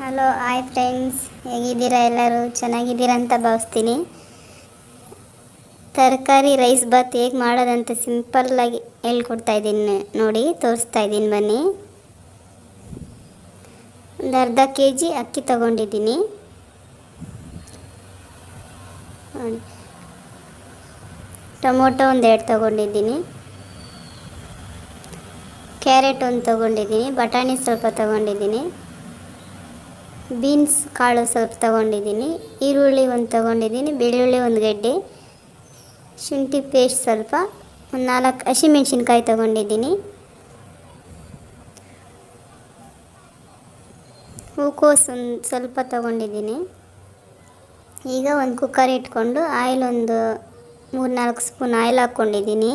Hello hi friends ಹೇಗಿದ್ದೀರಾ ಎಲ್ಲರೂ? ಚೆನ್ನಾಗಿದ್ದೀರಾ ಅಂತ ಭಾವಿಸ್ತೀನಿ. ತರಕಾರಿ ರೈಸ್ ಬಾತ್ ಹೇಗೆ ಮಾಡೋದಂತ ಸಿಂಪಲ್ಲಾಗಿ ಹೇಳ್ಕೊಡ್ತಾ ಇದ್ದೀನಿ. ನೋಡಿ, ತೋರಿಸ್ತಾ ಇದ್ದೀನಿ ಬನ್ನಿ. ಒಂದು ಅರ್ಧ ಕೆ ಜಿ ಅಕ್ಕಿ ತಗೊಂಡಿದ್ದೀನಿ. ಟೊಮೊಟೊ ಒಂದು ಎರಡು ತಗೊಂಡಿದ್ದೀನಿ. ಕ್ಯಾರೆಟ್ ಒಂದು ತೊಗೊಂಡಿದ್ದೀನಿ. ಬಟಾಣಿ ಸ್ವಲ್ಪ ತಗೊಂಡಿದ್ದೀನಿ. ಬೀನ್ಸ್ ಕಾಳು ಸ್ವಲ್ಪ ತೊಗೊಂಡಿದ್ದೀನಿ, ಈರುಳ್ಳಿ ಒಂದು ತೊಗೊಂಡಿದ್ದೀನಿ, ಬೆಳ್ಳುಳ್ಳಿ ಒಂದು ಗಡ್ಡೆ, ಶುಂಠಿ ಪೇಸ್ಟ್ ಸ್ವಲ್ಪ, ಒಂದು ನಾಲ್ಕು ಹಸಿಮೆಣ್ಸಿನ್ಕಾಯಿ ತಗೊಂಡಿದ್ದೀನಿ. ಹೂಕೋಸು ಒಂದು ಸ್ವಲ್ಪ ತೊಗೊಂಡಿದ್ದೀನಿ. ಈಗ ಒಂದು ಕುಕ್ಕರ್ ಇಟ್ಕೊಂಡು ಆಯಿಲ್ ಒಂದು ಮೂರು ನಾಲ್ಕು ಸ್ಪೂನ್ ಆಯಿಲ್ ಹಾಕ್ಕೊಂಡಿದ್ದೀನಿ.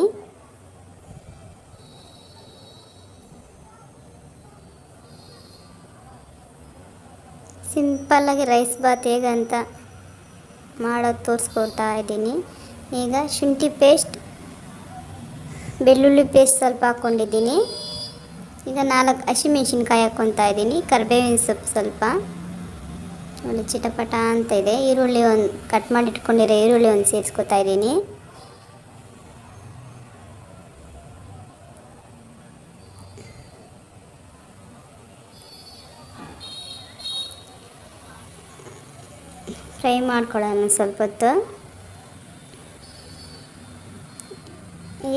ಸಿಂಪಲ್ಲಾಗಿ ರೈಸ್ ಬಾತ್ ಹೇಗಂತ ಮಾಡೋದು ತೋರಿಸ್ಕೊಡ್ತಾ ಇದ್ದೀನಿ. ಈಗ ಶುಂಠಿ ಪೇಸ್ಟ್, ಬೆಳ್ಳುಳ್ಳಿ ಪೇಸ್ಟ್ ಸ್ವಲ್ಪ ಹಾಕ್ಕೊಂಡಿದ್ದೀನಿ. ಈಗ ನಾಲ್ಕು ಹಸಿಮೆಣ್ಸಿನ್ಕಾಯಿ ಹಾಕ್ಕೊತಾ ಇದ್ದೀನಿ, ಕರ್ಬೇವಿನ ಸೊಪ್ಪು ಸ್ವಲ್ಪ. ಒಂದು ಚಿಟಪಟ ಅಂತ ಇದೆ. ಈರುಳ್ಳಿ ಒಂದು, ಕಟ್ ಮಾಡಿ ಇಟ್ಕೊಂಡಿರೋ ಈರುಳ್ಳಿ ಒಂದು ಸೇರಿಸ್ಕೊತಾ ಇದ್ದೀನಿ. ಫ್ರೈ ಮಾಡ್ಕೊಳ್ಳೋಣ ಸ್ವಲ್ಪ ಹೊತ್ತು.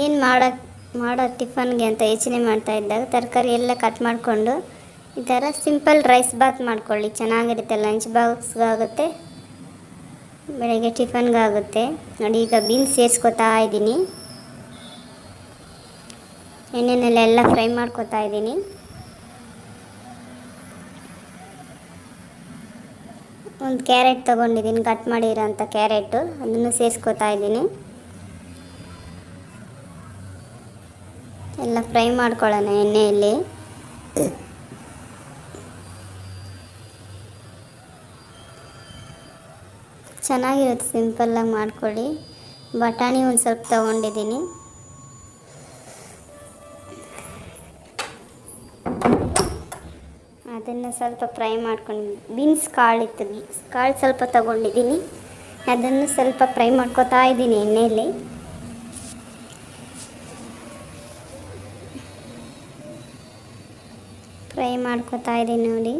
ಏನು ಮಾಡೋಕ್ಕೆ ಮಾಡೋ ಟಿಫನ್ಗೆ ಅಂತ ಯೋಚನೆ ಮಾಡ್ತಾ ಇದ್ದಾಗ ತರಕಾರಿ ಎಲ್ಲ ಕಟ್ ಮಾಡಿಕೊಂಡು ಈ ಥರ ಸಿಂಪಲ್ ರೈಸ್ ಬಾತ್ ಮಾಡ್ಕೊಳ್ಳಿ. ಚೆನ್ನಾಗಿರುತ್ತೆ ಲಂಚ್ ಬಾಕ್ಸ್ಗಾಗುತ್ತೆ ಬೆಳಗ್ಗೆ ಟಿಫನ್ಗಾಗುತ್ತೆ ನೋಡಿ, ಈಗ ಬೀನ್ಸ್ ಸೇರಿಸ್ಕೊತಾ ಇದ್ದೀನಿ. ಎಣ್ಣೆನಲ್ಲೆಲ್ಲ ಫ್ರೈ ಮಾಡ್ಕೊತಾ ಇದ್ದೀನಿ. ಒಂದು ಕ್ಯಾರೆಟ್ ತೊಗೊಂಡಿದ್ದೀನಿ, ಕಟ್ ಮಾಡಿರೋಂಥ ಕ್ಯಾರೆಟು. ಅದನ್ನು ಸೇರಿಸ್ಕೊತಾ ಇದ್ದೀನಿ. ಎಲ್ಲ ಫ್ರೈ ಮಾಡ್ಕೊಳ್ಳೋಣ ಎಣ್ಣೆಯಲ್ಲಿ. ಚೆನ್ನಾಗಿರುತ್ತೆ ಸಿಂಪಲ್ಲಾಗಿ ಮಾಡ್ಕೊಳ್ಳಿ. ಬಟಾಣಿ ಒಂದು ಸ್ವಲ್ಪ ತೊಗೊಂಡಿದ್ದೀನಿ. ಅದನ್ನು ಸ್ವಲ್ಪ ಫ್ರೈ ಮಾಡ್ಕೊಂಡು ಬೀನ್ಸ್ ಕಾಳು ಇತ್ತು ಕಾಳು ಸ್ವಲ್ಪ ತಗೊಂಡಿದ್ದೀನಿ. ಅದನ್ನು ಸ್ವಲ್ಪ ಫ್ರೈ ಮಾಡ್ಕೊತಾ ಇದ್ದೀನಿ ಎಣ್ಣೆಯಲ್ಲಿ. ಫ್ರೈ ಮಾಡ್ಕೋತಾ ಇದ್ದೀನಿ ನೋಡಿ.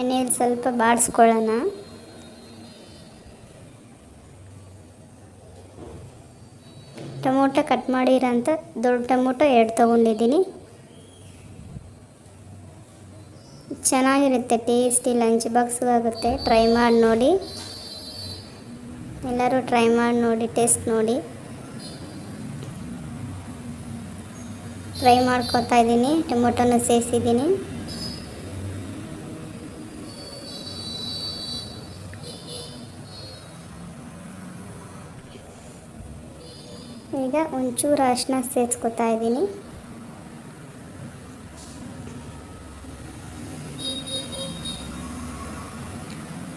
ಎಣ್ಣೆಯಲ್ಲಿ ಸ್ವಲ್ಪ ಬಾಡಿಸ್ಕೊಳ್ಳೋಣ. ಟೊಮೊಟೊ ಕಟ್ ಮಾಡಿರೋಂಥ ದೊಡ್ಡ ಟೊಮೊಟೊ ಎರಡು ತೊಗೊಂಡಿದ್ದೀನಿ. ಚೆನ್ನಾಗಿರುತ್ತೆ ಟೇಸ್ಟಿ ಲಂಚ್ ಬಾಕ್ಸ್ಗಾಗುತ್ತೆ. ಟ್ರೈ ಮಾಡಿ ನೋಡಿ. ಎಲ್ಲರೂ ಟ್ರೈ ಮಾಡಿ ನೋಡಿ ಟೇಸ್ಟ್ ನೋಡಿ. ಟ್ರೈ ಮಾಡ್ಕೊತಾ ಇದ್ದೀನಿ, ಟೊಮೊಟೊನ ಸೇರಿಸಿದ್ದೀನಿ. ಈಗ ಒಂಚೂರು ಅರಶಿನ ಸೇರಿಸ್ಕೊತಾ ಇದ್ದೀನಿ.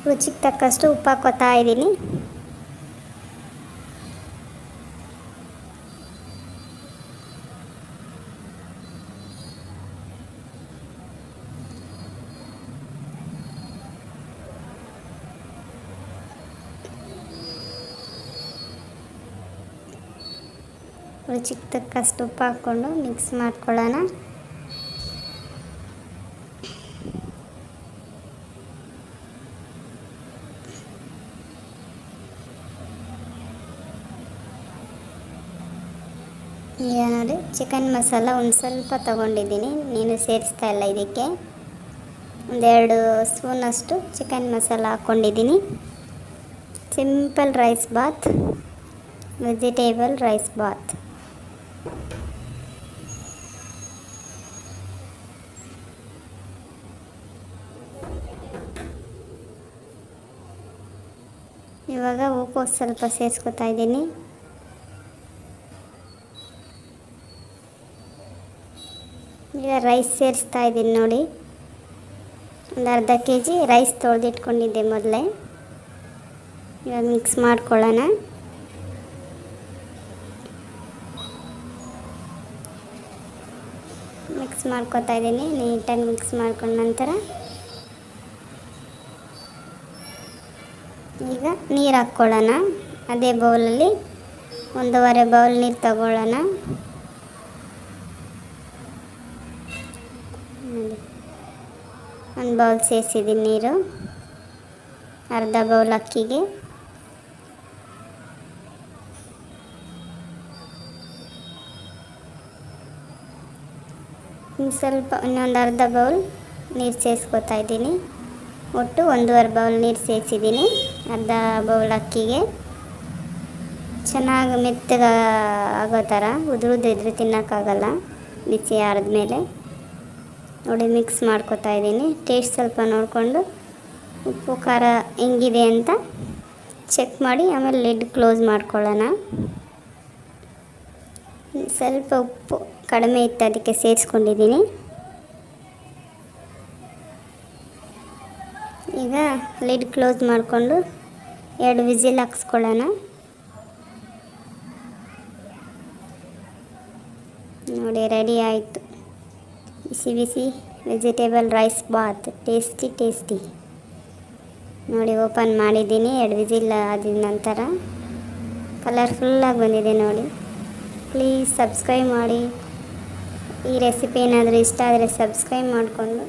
ರುಚಿಗೆ ತಕ್ಕಷ್ಟು ಉಪ್ಪು ಹಾಕೋತಾ ಇದ್ದೀನಿ. ರುಚಿಗೆ ತಕ್ಕಷ್ಟು ಉಪ್ಪು ಹಾಕ್ಕೊಂಡು ಮಿಕ್ಸ್ ಮಾಡ್ಕೊಳ್ಳೋಣ. ಈಗ ನೋಡಿ ಚಿಕನ್ ಮಸಾಲ ಒಂದು ಸ್ವಲ್ಪ ತಗೊಂಡಿದ್ದೀನಿ ನೀನು ಸೇರಿಸ್ತಾ ಇಲ್ಲ ಇದಕ್ಕೆ ಒಂದೆರಡು ಸ್ಪೂನಷ್ಟು ಚಿಕನ್ ಮಸಾಲ ಹಾಕ್ಕೊಂಡಿದ್ದೀನಿ simple rice bath vegetable rice bath ಇವಾಗ ಹೂಕೋಸು ಸ್ವಲ್ಪ ಸೇರಿಸ್ಕೊತಾ ಇದ್ದೀನಿ ಈಗ ರೈಸ್ ಸೇರಿಸ್ತಾ ಇದ್ದೀನಿ ನೋಡಿ. ಒಂದು ಅರ್ಧ ಕೆ ಜಿ ರೈಸ್ ತೊಳೆದಿಟ್ಕೊಂಡಿದ್ದೆ ಮೊದಲೇ. ಇವಾಗ ಮಿಕ್ಸ್ ಮಾಡ್ಕೊಳ್ಳೋಣ. ಮಿಕ್ಸ್ ಮಾಡ್ಕೊತಾ ಇದ್ದೀನಿ, ನೀಟಾಗಿ ಮಿಕ್ಸ್ ಮಾಡ್ಕೊಂಡ ನಂತರ. ಈಗ ನೀರು ಹಾಕ್ಕೊಳ್ಳೋಣ. ಅದೇ ಬೌಲಲ್ಲಿ ಒಂದೂವರೆ ಬೌಲ್ ನೀರು ತಗೊಳ್ಳೋಣ. ಒಂದು ಬೌಲ್ ಸೇರಿಸಿದ್ದೀನಿ ನೀರು. ಅರ್ಧ ಬೌಲ್ ಅಕ್ಕಿಗೆ. ಸ್ವಲ್ಪ ಇನ್ನೊಂದು ಅರ್ಧ ಬೌಲ್ ನೀರು ಸೇರಿಸ್ಕೊತಾ ಇದ್ದೀನಿ. ಒಟ್ಟು ಒಂದೂವರೆ ಬೌಲ್ ನೀರು ಸೇರಿಸಿದ್ದೀನಿ ಅರ್ಧ ಬೌಲ್ ಅಕ್ಕಿಗೆ. ಚೆನ್ನಾಗಿ ಮೆತ್ತಗೆ ಆಗೋ ಥರ ಉದುರುದಿದ್ರೆ ತಿನ್ನೋಕ್ಕಾಗಲ್ಲ. ಬಿಸಿ ಆರಿದ್ಮೇಲೆ ನೋಡಿ ಮಿಕ್ಸ್ ಮಾಡ್ಕೊತಾ ಇದ್ದೀನಿ. ಟೇಸ್ಟ್ ಸ್ವಲ್ಪ ನೋಡಿಕೊಂಡು ಉಪ್ಪು, ಖಾರ ಹೆಂಗಿದೆ ಅಂತ ಚೆಕ್ ಮಾಡಿ, ಆಮೇಲೆ ಲಿಡ್ ಕ್ಲೋಸ್ ಮಾಡ್ಕೊಳ್ಳೋಣ. ಸ್ವಲ್ಪ ಉಪ್ಪು ಕಡಿಮೆ ಇತ್ತು, ಅದಕ್ಕೆ ಸೇರಿಸ್ಕೊಂಡಿದ್ದೀನಿ. ಈಗ ಲಿಡ್ ಕ್ಲೋಸ್ ಮಾಡಿಕೊಂಡು ಎರಡು ವಿಸಿಲ್ ಹಾಕ್ಸ್ಕೊಳ್ಳೋಣ. ನೋಡಿ ರೆಡಿ ಆಯಿತು. ಬಿಸಿ ಬಿಸಿ vegetable rice bath tasty tasty ನೋಡಿ ಓಪನ್ ಮಾಡಿದ್ದೀನಿ. ಎರಡು ವಿಸಿಲ್ ಆದ ನಂತರ ಕಲರ್ಫುಲ್ಲಾಗಿ ಬಂದಿದೆ ನೋಡಿ. ಪ್ಲೀಸ್ ಸಬ್ಸ್ಕ್ರೈಬ್ ಮಾಡಿ. ಈ ರೆಸಿಪಿ ಏನಾದರೂ ಇಷ್ಟ ಆದರೆ ಸಬ್ಸ್ಕ್ರೈಬ್ ಮಾಡಿಕೊಂಡು.